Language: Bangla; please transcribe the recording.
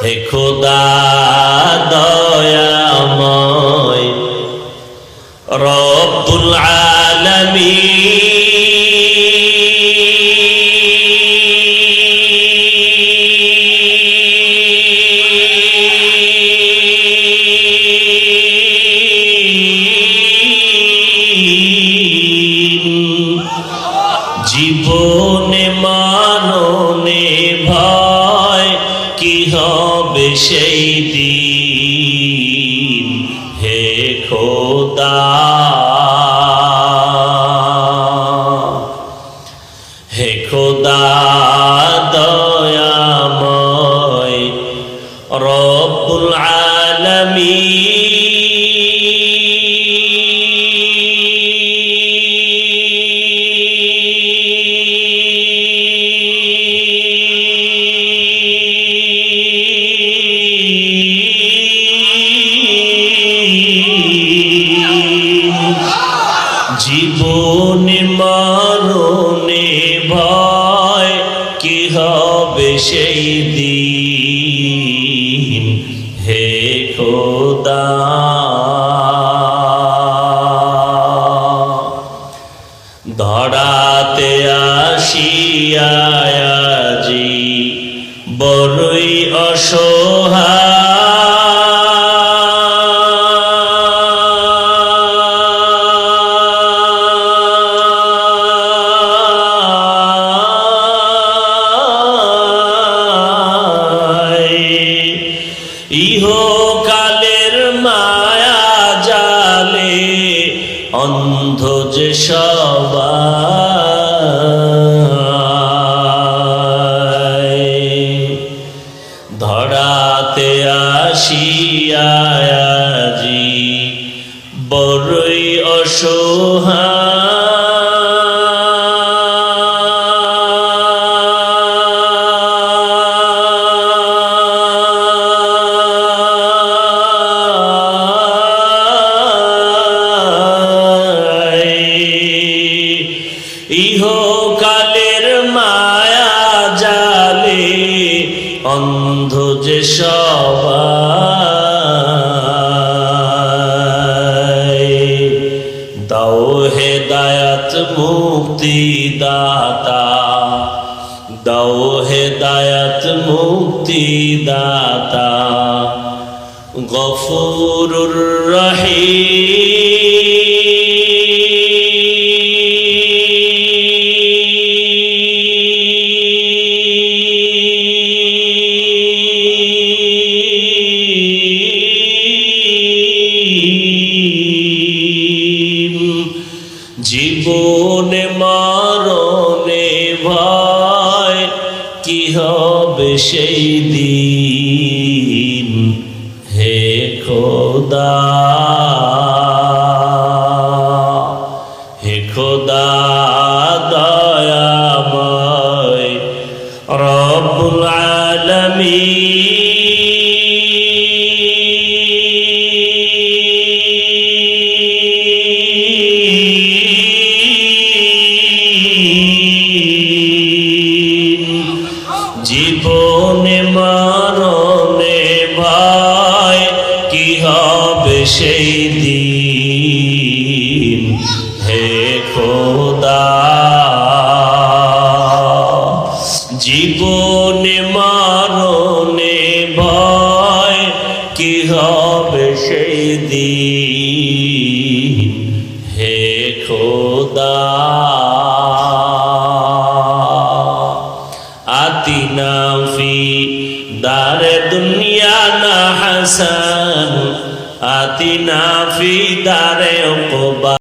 হে খোদা দয়াময় রব্বুল জীবনে মাননে ভয় কি হবে সেই দিন হে খোদা। হে খোদা দয়াময় রব্বুল আলামিন। জীবনে মারণে ভয় কি হবে সেই দিন? হে খোদা। ধরাতে আসিয়াজি বড়ই অসহায়। ইহকালের মায়া জালে অন্ধ যে ধরাতে আসিয়াজি বড়ই অসহায়। অন্ধ যে দাও হেদায়াত মুক্তি দাতা দাও হেদায়াত মুক্তি দাতা গফুরুর রহিম। জীবনে মারণে ভয় কি হবে সেই দিন? হে খোদা। হে খোদা দয়াময় রব্বুল আলামিন। জীবনে মারণে ভাই, কি হবে সেই দিন? হে খোদা। জীবনে মারণে ভয় কি হবে সেই দিন? ফি দারে দুনিয়া না হাসান আতিনা ফি দারে